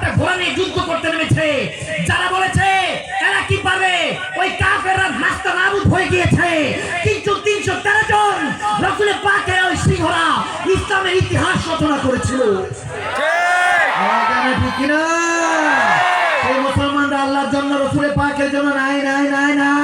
সাতটা ঘোড়া নিয়ে যুদ্ধ করতে নেমেছে। যারা বলেছে এরা কি পারবে? ওই কাফেররা নাস্তা নাবুদ হয়ে গিয়েছে। কিন্তু তিনশো তেরো জন রসুলের পাকে ওই সিংহরা ইসলামের ইতিহাস রচনা করেছিল। আওয়াজ আনে ঠিক। কিনা? সেই মুসলমানরা আল্লাহর জন্য রসুলের পাকের জন্য নাই নাই নাই নাই।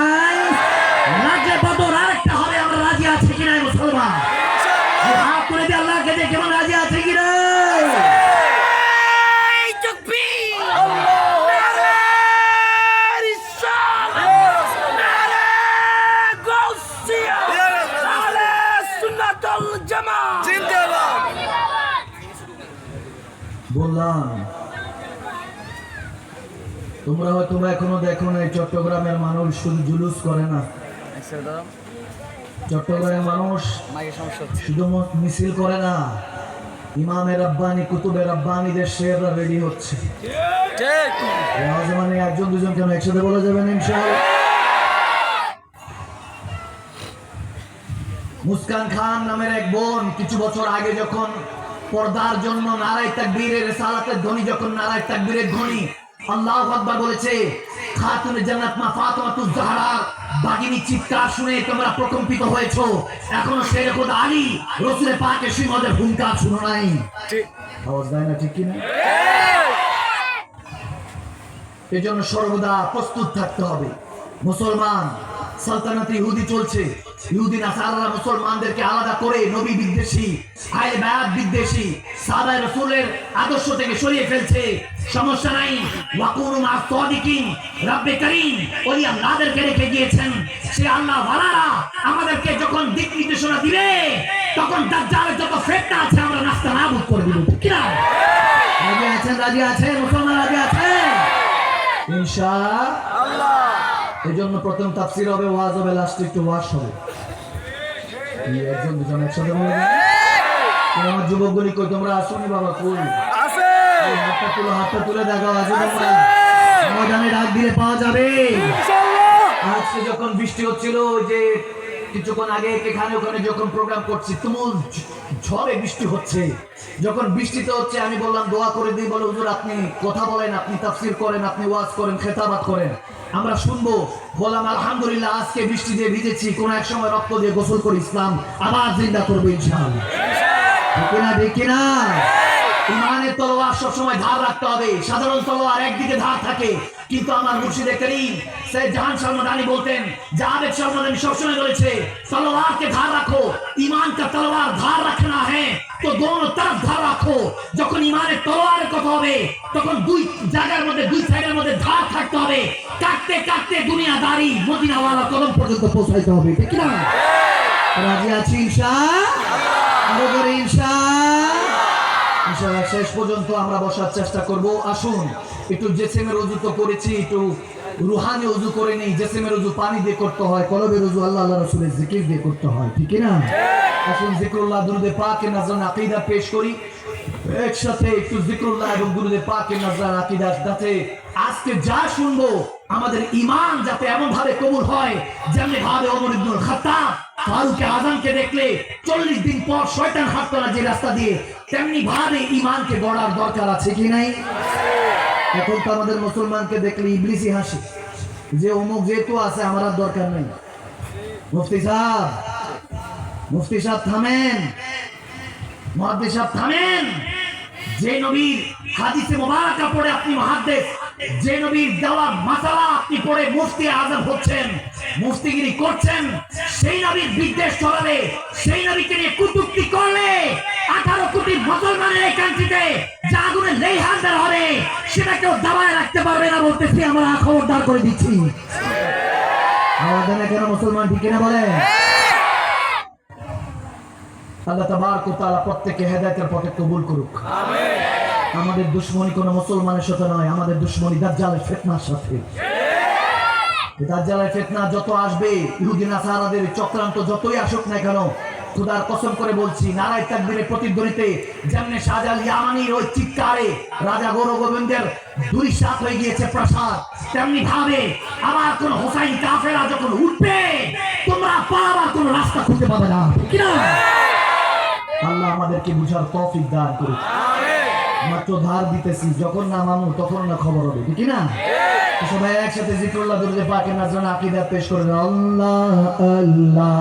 তোমরা হয়তো এখনও দেখো না চট্টগ্রামের মানুষ শুধু জুলুস করে না। চট্টগ্রামের মানুষ শুধু মিছিল করে না। ইমামের রব্বানি কুতুবের রব্বানিদের শেররা রেডি হচ্ছে। মানে একজন দুজন কেন একসাথে বলা যাবে না ইনশাআল্লাহ? মুস্কান খান নামের এক বোন কিছু বছর আগে যখন পর্দার জন্য নারায় তাকবীরের সালাতের ধ্বনি যখন নারায় তাকবীরের ধ্বনি আল্লাহ আকবার বলেছে খাতুনে জান্নাত মা ফাতেমাতুজ জাহরা বাগিনী চিৎকার শুনে তোমরা প্রকম্পিত হয়েছো। এখনও শেরে খোদ আলী রসুলের পাকে সিংহদের হুঙ্কার শুনো নাই। আওয়াজ দেয় না ঠিক কিনা? এজন্য সর্বদা প্রস্তুত থাকতে হবে। মুসলমান সালতানাতে ইহুদি চলছে। ইহুদি মুসলমানদেরকে আলাদা করে নবী বিদ্বেষী বিদ্বেষী রসুলের আদর্শ থেকে সরিয়ে ফেলছে। সমস্যা নাই। ওয়াকুনু মা সাদিকিন, রব্বে করিম ওই আল্লাহদেরকে রেখে গিয়েছেন। সে আল্লাহ ওয়ালারা আমাদেরকে যখন দিক নির্দেশনা দিবে, তখন দাজ্জালের যত জন্য প্রথম তাফসির হবে ওয়াজ হবে লাস্টে একটু ওয়াজ হবে। একজন দুজন একসাথে বলে আমার যুবকগুলি কই তোমরা আসুনি বাবা কই? হাতটা তুলে হাতটা তুলে দেখো আসো তোমরা ময়দানে ডাক দিলে পাওয়া যাবে। আজকে যখন বৃষ্টি হচ্ছিল যে কিছুক্ষণ আগে এখানে ওখানে যখন প্রোগ্রাম করছি তুমুল ঝড়ে বৃষ্টি হচ্ছে। যখন বৃষ্টিতে হচ্ছে আমি বললাম দোয়া করে দিই বলে হুজুর আপনি কথা বলেন আপনি তাফসির করেন আপনি ওয়াজ করেন খেতাবাত করেন। আমরা শুনব, বললাম, আলহামদুলিল্লাহ, আজকে বৃষ্টি দিয়ে ভিজেছি, কোন এক সময় রক্ত দিয়ে গোসল করে, ইসলাম আবার জিন্দা করব, ইনশাআল্লাহ। না ইমানের তলোয়ার সবসময় ধার রাখতে হবে। সাধারণ তলোয়ার একদিকে ধার থাকে, কিন্তু আমার মুর্শিদে করিম জাহান সালমাদানি বলতেন জাহাবেদ সালমাদানি সবসময় বলেছে, তলোয়ারকে ধার রাখো ইমান কা তলোয়ার ধার রাখনা হ্যাঁ তো দোনো ধার রাখো। যখন ইমানের তলোয়ারের কথা হবে, তখন দুই জায়গার মধ্যে, দুই সাইডের মধ্যে ধার থাকতে হবে। কাটতে কাটতে মদিনাওয়ালা কদম পর্যন্ত পৌঁছাইতে হবে, ঠিক না রাজি আছি ইনশা শেষ পর্যন্ত আমরা বসার চেষ্টা করব। আসুন, একটু জেসেমের উজু তো করেছি, একটু রুহানি উজু করে নেই। জেসেমের উজু পানি দিয়ে করতে হয়, কলবের উজু আল্লাহ আল্লাহ রসুলের জিকির দিয়ে করতে হয়, ঠিক না আসুন জিক্রুল্লাহ দুরুদে পাকে নাজরান আকিদা পেশ করি। একসাথে একটু জিক্রুল্লাহ এবং দুরুদে পাকে নাজরান আকিদা যাতে আজকে যা শুনব, আমাদের ইমান যাতে এমন ভাবে কবুল হয়, যেমনি ভাবে অমর ইবনুল খাত্তাব ফারুক আজমকে দেখলে চল্লিশ দিন পর শয়তান হাঁটতো না যে রাস্তা দিয়ে তেমনি ভাবে ইমানকে গড়ার দরকার আছে কি নাই? এখন তো আমাদের মুসলমানকে দেখলে ইবলিসি হাসি, যে অমুক যেহেতু আছে, আমার আর দরকার নেই। মুফতি সাহেব মুফতি সাহেব থামেন। মহাদ্দেশ সাহেব থামেন। যে নবীর হাদিসে মোবারকা পড়ে আপনি মহাদ্দেশ, যে নবীর দেওয়া মাসালা আপনি পড়ে মুফতি আজম হচ্ছেন, মুফতিগিরি করছেন, সেই নবীর বিদ্বেষ ছড়ালে সেই নবীকে নিয়ে কুটুক্তি করলে আঠারো কোটি মুসলমানের এই কান্ট্রিতে যা আগুনে লেহান্দার হবে, সেটা কেউ দাবায় রাখতে পারবে না বলতেছি, আমরা খবরদার করে দিচ্ছি। আমাদের কেন মুসলমান ঠিক কিনা বলে আল্লাহ হেদায়েতের পথে কবুল করুক। আমাদের দুশ্মনী কোনো মুসলমানের সাথে নয় আমাদের দুশ্মনী দাজ্জালের ফিতনার সাথে। দাজ্জালের ফিতনা যত আসবে চক্রান্ত যতই আসুক না কেন খুদার কসম করে বলছি নারায় তাকবীরের প্রতিধ্বনিতে যেমনি শাহজাল ইয়ামানির ওই চিৎকারে রাজা গৌর গোবিন্দের দুই সাত হয়ে গিয়েছে প্রসাদ তেমনি ভাবে আবার কোন হোসাইন কাফেরা যখন উঠবে তোমরা পালাবার কোন রাস্তা খুঁজে পাবে না ঠিক না আল্লাহ আমাদেরকে বুঝার তৌফিক দান করুক। মাত্র ধার দিতেছি যখন না মামু তখন না খবর হবে ঠিক না? সবাই একসাথে জিক্রুল্লাহ দুর্গে পাকে জানা আকিদা পেশ করে আল্লাহ আল্লাহ।